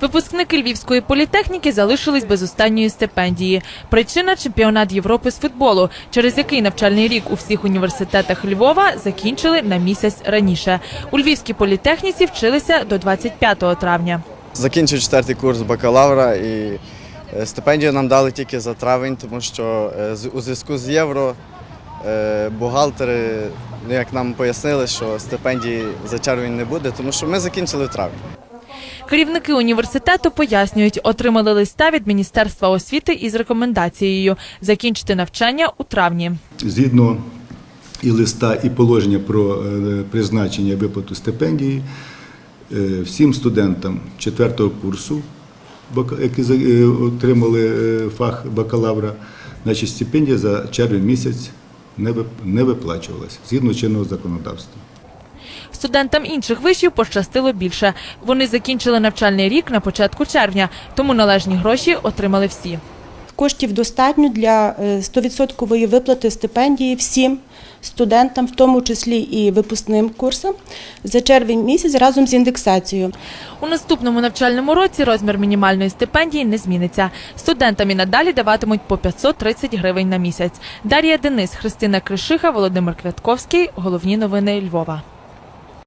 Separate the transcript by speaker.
Speaker 1: Випускники Львівської політехніки залишились без останньої стипендії. Причина чемпіонат Європи з футболу, через який навчальний рік у всіх університетах Львова закінчили на місяць раніше. У Львівській політехніці вчилися до 25 травня.
Speaker 2: Закінчив четвертий курс бакалавра і е, стипендію нам дали тільки за травень, тому що е, у зв'язку з євро е, бухгалтери, ну, як нам пояснили, що стипендії за червень не буде, тому що ми закінчили в травні.
Speaker 1: Керівники університету пояснюють, отримали листа від Міністерства освіти із рекомендацією закінчити навчання у травні.
Speaker 3: згідно і листа, і положення про е, призначення виплату стипендії е, всім студентам четвертого курсу, які е, отримали фах бакалавра, значить стипендія за червень місяць не виплачувалася згідно чинного законодавства.
Speaker 1: Студентам інших вишів пощастило більше. Вони закінчили навчальний рік на початку червня, тому належні гроші отримали всі.
Speaker 4: Коштів достатньо для е, 100% виплати стипендії всім студентам, в тому числі і випускним курсам, за червень місяць разом з індексацією.
Speaker 1: У наступному навчальному році розмір мінімальної стипендії не зміниться. Студентам і надалі даватимуть по 530 гривень на місяць. Дар'я Денис, Христина Кришиха, Володимир Квятковський. Головні новини Львова.